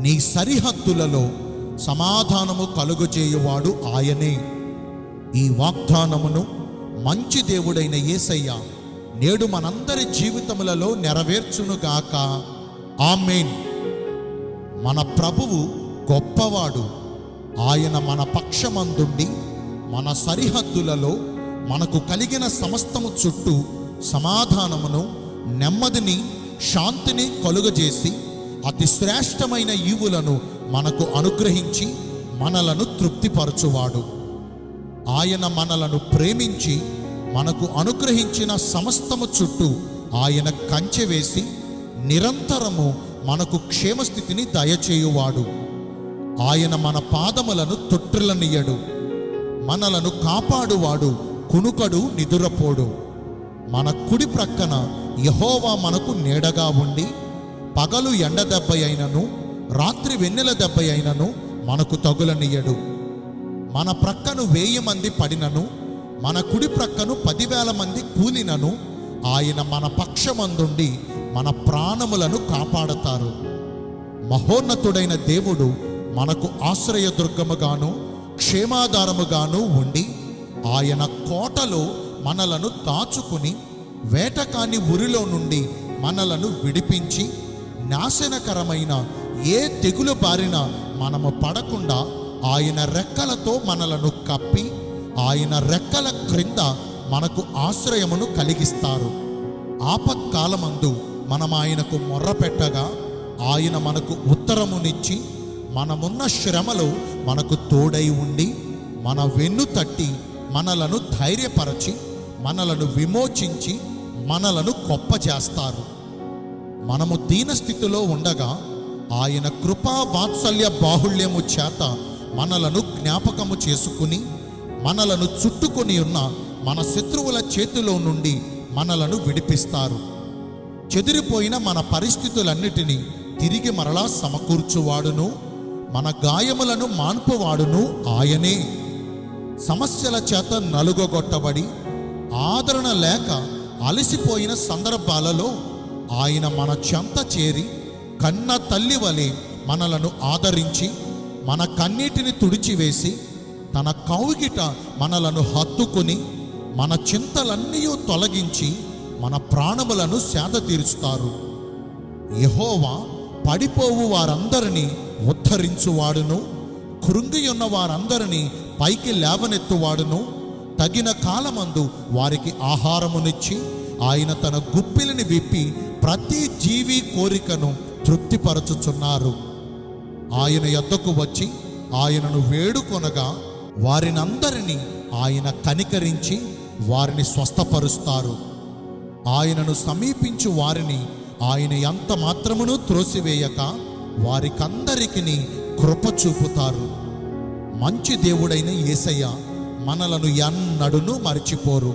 నీ సరిహద్దులలో సమాధానము కలుగజేయువాడు ఆయనే. ఈ వాగ్దానమును మంచి దేవుడైన యేసయ్య నేడు మనందరి జీవితములలో నెరవేర్చునుగాక. ఆమెన్. మన ప్రభువు గొప్పవాడు. ఆయన మన పక్షమందుండి మన సరిహద్దులలో మనకు కలిగిన సమస్తము చుట్టూ సమాధానమును నెమ్మదిని శాంతిని కలుగజేసి అతి శ్రేష్టమైన ఈవులను మనకు అనుగ్రహించి మనలను తృప్తిపరచువాడు. ఆయన మనలను ప్రేమించి మనకు అనుగ్రహించిన సమస్తము చుట్టూ ఆయన కంచె వేసి నిరంతరము మనకు క్షేమస్థితిని దయచేయువాడు. ఆయన మన పాదములను తొట్టిల్లనియడు మనలను కాపాడువాడు కునుకడు నిదురపోడు. మన కుడి ప్రక్కన యహోవా మనకు నీడగా ఉండి పగలు ఎండ దెబ్బ అయినను రాత్రి వెన్నెల దెబ్బ అయినను మనకు తగులనియడు మన ప్రక్కను వేయి మంది పడినను మన కుడి ప్రక్కను పదివేల మంది కూలినను ఆయన మన పక్షమందుండి మన ప్రాణములను కాపాడతారు. మహోన్నతుడైన దేవుడు మనకు ఆశ్రయదుర్గముగాను క్షేమాధారముగాను ఉండి ఆయన కోటలో మనలను దాచుకుని వేటకాని ఉరిలో నుండి మనలను విడిపించి నాశనకరమైన ఏ తెగులు బారిన మనము పడకుండా ఆయన రెక్కలతో మనలను కప్పి ఆయన రెక్కల క్రింద మనకు ఆశ్రయమును కలిగిస్తారు. ఆపత్కాలమందు మనం ఆయనకు మొర్రపెట్టగా ఆయన మనకు ఉత్తరమునిచ్చి మనమున్న శ్రమలో మనకు తోడై ఉండి మన వెన్ను తట్టి మనలను ధైర్యపరచి మనలను విమోచించి మనలను గొప్ప చేస్తారు మనము దీనస్థితిలో ఉండగా ఆయన కృపా వాత్సల్య బాహుళ్యము చేత మనలను జ్ఞాపకము చేసుకుని మనలను చుట్టుకొని ఉన్న మన శత్రువుల చేతిలో నుండి మనలను విడిపిస్తారు. చెదిరిపోయిన మన పరిస్థితులన్నిటినీ తిరిగి మరలా సమకూర్చువాడును మన గాయములను మాన్పువాడును ఆయనే. సమస్యల చేత నలుగొట్టబడి ఆదరణ లేక అలసిపోయిన సందర్భాలలో ఆయన మన చెంత చేరి కన్న తల్లి వలె మనలను ఆదరించి మన కన్నీటిని తుడిచివేసి తన కౌగిట మనలను హత్తుకుని మన చింతలన్నీ తొలగించి మన ప్రాణములను సేద తీరుస్తారు. యహోవా పడిపోవు వారందరినీ ఉద్ధరించువాడును. కృంగి ఉన్న వారందరినీ పైకి లేవనెత్తువాడును. తగిన కాలమందు వారికి ఆహారమునిచ్చి ఆయన తన గుప్పిలిని విప్పి ప్రతి జీవి కోరికను తృప్తిపరచుచున్నారు. ఆయన యొద్దకు వచ్చి ఆయనను వేడుకొనగా వారినందరినీ ఆయన కనికరించి వారిని స్వస్థపరుస్తారు. ఆయనను సమీపించు వారిని ఆయన ఎంత మాత్రమును త్రోసివేయక వారికందరికీ కృప చూపుతారు. మంచి దేవుడైన ఏసయ్య మనలను ఎన్నడును మర్చిపోరు.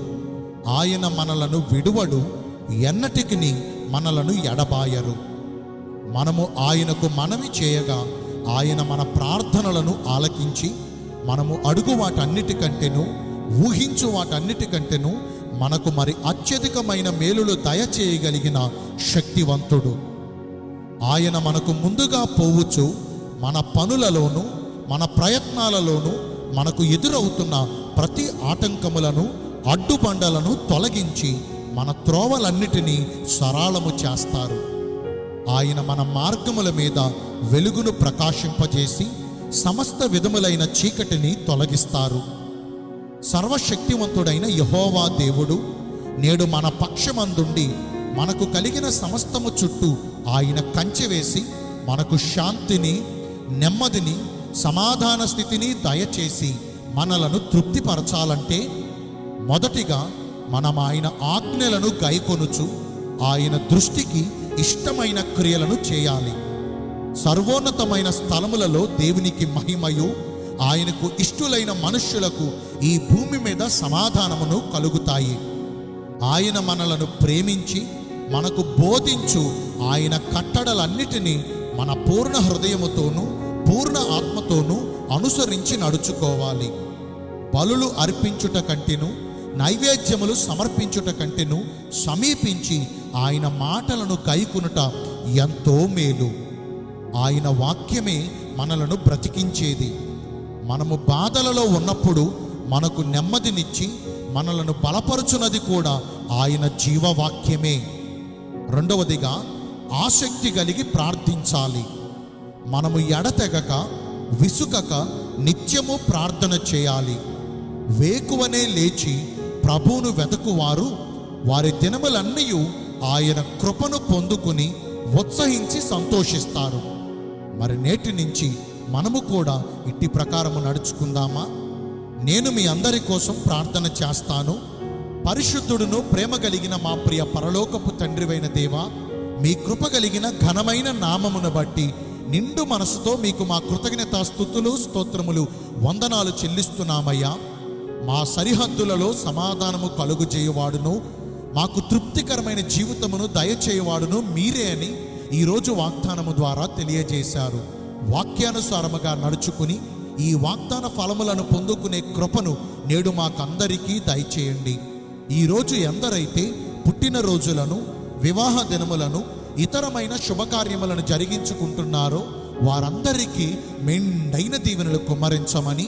ఆయన మనలను విడువడు ఎన్నటికి మనలను ఎడబాయరు. మనము ఆయనకు మనవి చేయగా ఆయన మన ప్రార్థనలను ఆలకించి మనము అడుగు వాటన్నిటికంటేను ఊహించు వాటన్నిటికంటేను మనకు మరి అత్యధికమైన మేలులు దయచేయగలిగిన శక్తివంతుడు. ఆయన మనకు ముందుగా పోవచ్చు మన పనులలోనూ మన ప్రయత్నాలలోనూ మనకు ఎదురవుతున్న ప్రతి ఆటంకములను అడ్డుబండలను తొలగించి మన త్రోవలన్నిటినీ సరాళము చేస్తారు. ఆయన మన మార్గముల మీద వెలుగును ప్రకాశింపజేసి సమస్త విధములైన చీకటిని తొలగిస్తారు. సర్వశక్తివంతుడైన యహోవా దేవుడు నేడు మన పక్షమందుండి మనకు కలిగిన సమస్తము చుట్టూ ఆయన కంచె వేసి మనకు శాంతిని నెమ్మదిని సమాధాన స్థితిని దయచేసి మనలను తృప్తిపరచాలంటే మొదటిగా మనం ఆయన ఆజ్ఞలను గైకొనుచు ఆయన దృష్టికి ఇష్టమైన క్రియలను చేయాలి. సర్వోన్నతమైన స్థలములలో దేవునికి మహిమయు ఆయనకు ఇష్టులైన మనుష్యులకు ఈ భూమి మీద సమాధానమును కలుగుతాయి. ఆయన మనలను ప్రేమించి మనకు బోధించు ఆయన కట్టడలన్నిటినీ మన పూర్ణ హృదయముతోనూ పూర్ణ ఆత్మతోనూ అనుసరించి నడుచుకోవాలి. బలులు అర్పించుట కంటినూ నైవేద్యములు సమర్పించుట కంటేను సమీపించి ఆయన మాటలను కైకునుట ఎంతో మేలు. ఆయన వాక్యమే మనలను బ్రతికించేది. మనము బాధలలో ఉన్నప్పుడు మనకు నెమ్మదినిచ్చి మనలను బలపరుచున్నది కూడా ఆయన జీవవాక్యమే. రెండవదిగా ఆసక్తి కలిగి ప్రార్థించాలి. మనము ఎడతెగక విసుకక నిత్యము ప్రార్థన చేయాలి. వేకువనే లేచి ప్రభువును వెతకువారు వారి దినములన్నీ ఆయన కృపను పొందుకుని ఉత్సహించి సంతోషిస్తారు. మరి నేటి నుంచి మనము కూడా ఇట్టి ప్రకారము నడుచుకుందామా? నేను మీ అందరి కోసం ప్రార్థన చేస్తాను. పరిశుద్ధుడును ప్రేమ కలిగిన మా ప్రియ పరలోకపు తండ్రివైన దేవా మీ కృప కలిగిన ఘనమైన నామమును బట్టి నిండు మనసుతో మీకు మా కృతజ్ఞత స్థుతులు స్తోత్రములు వందనాలు చెల్లిస్తున్నామయ్యా. మా సరిహద్దులలో సమాధానము కలుగు చేయవాడును మాకు తృప్తికరమైన జీవితమును దయచేయవాడును మీరే అని ఈరోజు వాగ్దానము ద్వారా తెలియజేశారు. వాక్యానుసారముగా నడుచుకుని ఈ వాగ్దాన ఫలములను పొందుకునే కృపను నేడు మాకందరికీ దయచేయండి. ఈరోజు ఎందరైతే పుట్టినరోజులను వివాహ దినములను ఇతరమైన శుభకార్యములను జరిగించుకుంటున్నారో వారందరికీ మెండైన దీవెనలు కుమ్మరించమని